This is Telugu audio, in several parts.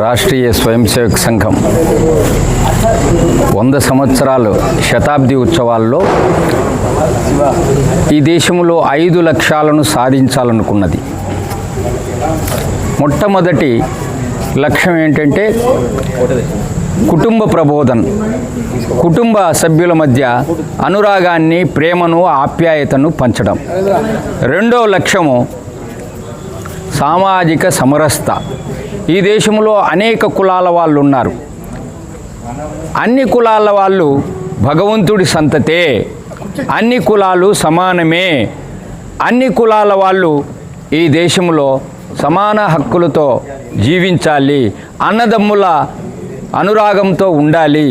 రాష్ట్రీయ స్వయం సేవక్ సంఘం. వంద సంవత్సరాలు శతాబ్ది ఉత్సవాల్లో ఈ దేశంలో ఐదు లక్ష్యాలను సాధించాలనుకున్నది. మొట్టమొదటి లక్ష్యం ఏంటంటే కుటుంబ ప్రబోధన్. కుటుంబ సభ్యుల మధ్య అనురాగాన్ని ప్రేమను ఆప్యాయతను పంచడం. రెండో లక్ష్యము సామాజిక సమరసత. ఈ దేశంలో అనేక కులాల వాళ్ళు ఉన్నారు అన్ని కులాల వాళ్ళు భగవంతుడి సంతతే. అన్ని కులాలు సమానమే. అన్ని కులాల వాళ్ళు ఈ దేశంలో సమాన హక్కులతో జీవించాలి. అన్నదమ్ముల అనురాగంతో ఉండాలి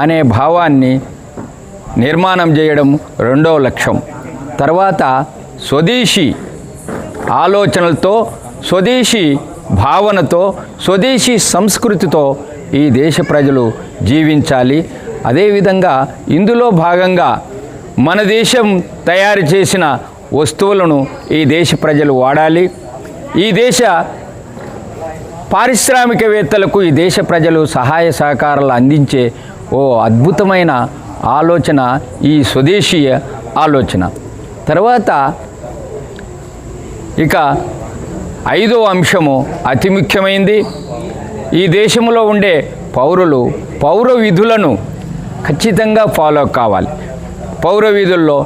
అనే భావాన్ని నిర్మాణం చేయడం రెండో లక్ష్యం. తర్వాత స్వదేశీ ఆలోచనలతో స్వదేశీ భావనతో స్వదేశీ సంస్కృతితో ఈ దేశ ప్రజలు జీవించాలి. అదేవిధంగా ఇందులో భాగంగా మన దేశం తయారు చేసిన వస్తువులను ఈ దేశ ప్రజలు వాడాలి. ఈ దేశ పారిశ్రామికవేత్తలకు ఈ దేశ ప్రజలు సహాయ సహకారాలు అందించే ఓ అద్భుతమైన ఆలోచన ఈ స్వదేశీయ ఆలోచన. తర్వాత ఇక ఐదో అంశము అతి ముఖ్యమైనది ఈ దేశంలో ఉండే పౌరులు పౌర విధులను ఖచ్చితంగా ఫాలో కావాలి. పౌర విధుల్లో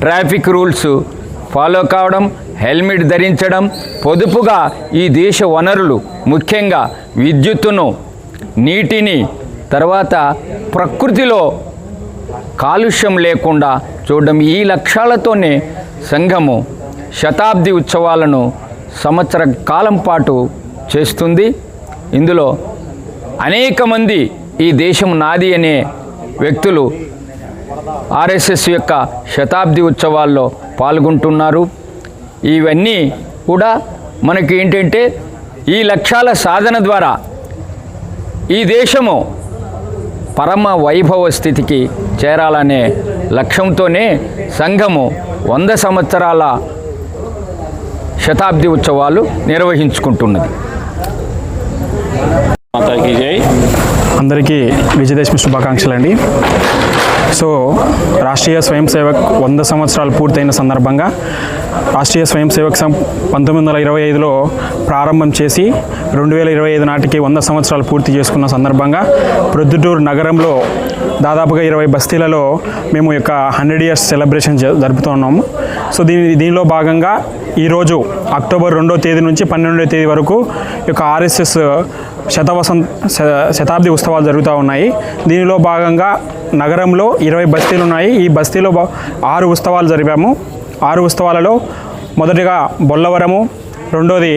ట్రాఫిక్ రూల్స్ ఫాలో కావడం హెల్మెట్ ధరించడం పొదుపుగా ఈ దేశ వనరులు ముఖ్యంగా విద్యుత్తును నీటిని తర్వాత ప్రకృతిలో కాలుష్యం లేకుండా చూడడం ఈ లక్ష్యాలతోనే సంఘము శతాబ్ది ఉత్సవాలను సంవత్సర కాలం పాటు చేస్తుంది. ఇందులో అనేక మంది ఈ దేశం నాది అనే వ్యక్తులు ఆర్ఎస్ఎస్ యొక్క శతాబ్ది ఉత్సవాల్లో పాల్గొంటున్నారు. ఇవన్నీ కూడా మనకి ఏంటంటే ఈ లక్ష్యాల సాధన ద్వారా ఈ దేశము పరమ వైభవ స్థితికి చేరాలనే లక్ష్యంతోనే సంఘము వంద సంవత్సరాల శతాబ్ది ఉత్సవాలు నిర్వహించుకుంటున్నది. మాతాకి జై. అందరికీ విజయదశమి శుభాకాంక్షలు అండి. సో రాష్ట్రీయ స్వయం సేవక్ వంద సంవత్సరాలు పూర్తయిన సందర్భంగా రాష్ట్రీయ స్వయం సేవక్ సంఘ్ పంతొమ్మిది వందల ఇరవై ఐదులో ప్రారంభం చేసి రెండు వేల ఇరవై ఐదు నాటికి వంద సంవత్సరాలు పూర్తి చేసుకున్న సందర్భంగా ప్రొద్దుటూరు నగరంలో దాదాపుగా ఇరవై బస్తీలలో మేము యొక్క హండ్రెడ్ ఇయర్స్ సెలబ్రేషన్ జ- జరుపుతున్నాము సో దీని దీనిలో భాగంగా ఈరోజు అక్టోబర్ రెండో తేదీ నుంచి పన్నెండో తేదీ వరకు ఈ యొక్క ఆర్ఎస్ఎస్ శతవసంత శతాబ్ది ఉత్సవాలు జరుగుతూ ఉన్నాయి. దీనిలో భాగంగా నగరంలో ఇరవై బస్తీలు ఉన్నాయి. ఈ బస్తీలో ఆరు ఉత్సవాలు జరిపాము. ఆరు ఉత్సవాలలో మొదటిగా బొల్లవరము రెండోది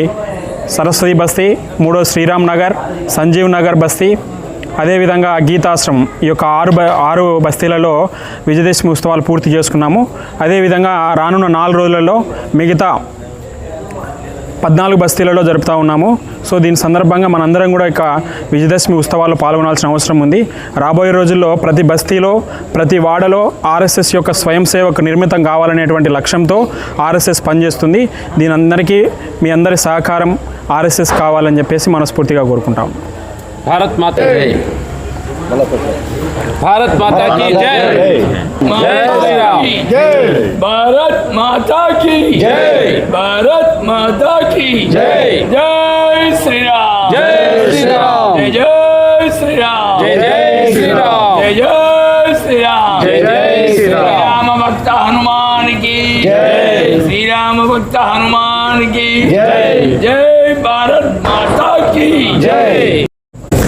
సరస్వతి బస్తీ మూడో శ్రీరామ్ నగర్ సంజీవ్ నగర్ బస్తీ అదేవిధంగా గీతాశ్రమం ఈ యొక్క ఆరు బ ఆరు బస్తీలలో విజయదశమి ఉత్సవాలు పూర్తి చేసుకున్నాము. అదేవిధంగా రానున్న నాలుగు రోజులలో మిగతా పద్నాలుగు బస్తీలలో జరుపుతూ ఉన్నాము. సో దీని సందర్భంగా మనందరం కూడా ఇక విజయదశమి ఉత్సవాల్లో పాల్గొనాల్సిన అవసరం ఉంది. రాబోయే రోజుల్లో ప్రతి బస్తీలో ప్రతి వాడలో ఆర్ఎస్ఎస్ యొక్క స్వయం సేవకు నిర్మితం కావాలనేటువంటి లక్ష్యంతో ఆర్ఎస్ఎస్ పనిచేస్తుంది. దీని అందరికీ మీ అందరి సహకారం ఆర్ఎస్ఎస్ కావాలని చెప్పేసి మనస్ఫూర్తిగా కోరుకుంటాం. भारत माता जय। भारत माता की जय। जय। श्री राम। जय भारत माता की जय। भारत माता की जय। जय श्री राम। जय श्री राम। जय श्री राम। जय जय श्री राम। जय जय श्री राम। जय जय श्री राम। भक्त हनुमान की जय। श्री राम भक्त हनुमान की जय। जय। भारत माता की जय।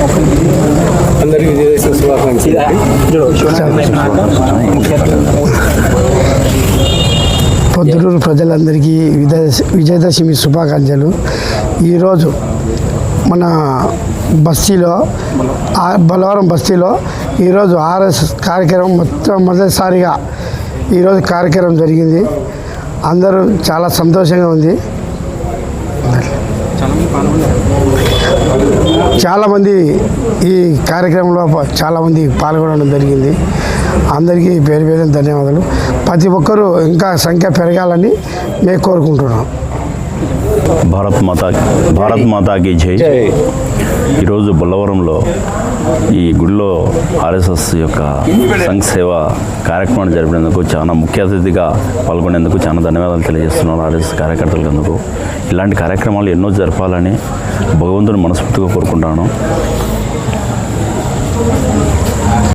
అందరికీ విజయదశమి శుభాకాంక్షలు. పొద్దుటూరు ప్రజలందరికీ విజయ విజయదశమి శుభాకాంక్షలు. ఈరోజు మన బస్తీలో బలవరం బస్తీలో ఈరోజు ఆర్ఎస్ కార్యక్రమం మొత్తం మొదటిసారిగా ఈరోజు కార్యక్రమం జరిగింది. అందరూ చాలా సంతోషంగా ఉంది. చాలామంది ఈ కార్యక్రమంలో చాలామంది పాల్గొనడం జరిగింది. అందరికీ పేరు పేరు ధన్యవాదాలు. ప్రతి ఒక్కరూ ఇంకా సంఖ్య పెరగాలని మేము కోరుకుంటున్నాం. భారత్ మాతా భారత్ మాతాకి జై. ఈరోజు బొల్లవరంలో ఈ గుడిలో ఆర్ఎస్ఎస్ యొక్క సంఘ సేవ కార్యక్రమాన్ని జరిపినందుకు చాలా ముఖ్య అతిథిగా పాల్గొనేందుకు చాలా ధన్యవాదాలు తెలియజేస్తున్నాను ఆర్ఎస్ఎస్ కార్యకర్తలకు ఇలాంటి కార్యక్రమాలు ఎన్నో జరపాలని భగవంతుని మనస్ఫూర్తిగా కోరుకుంటాను.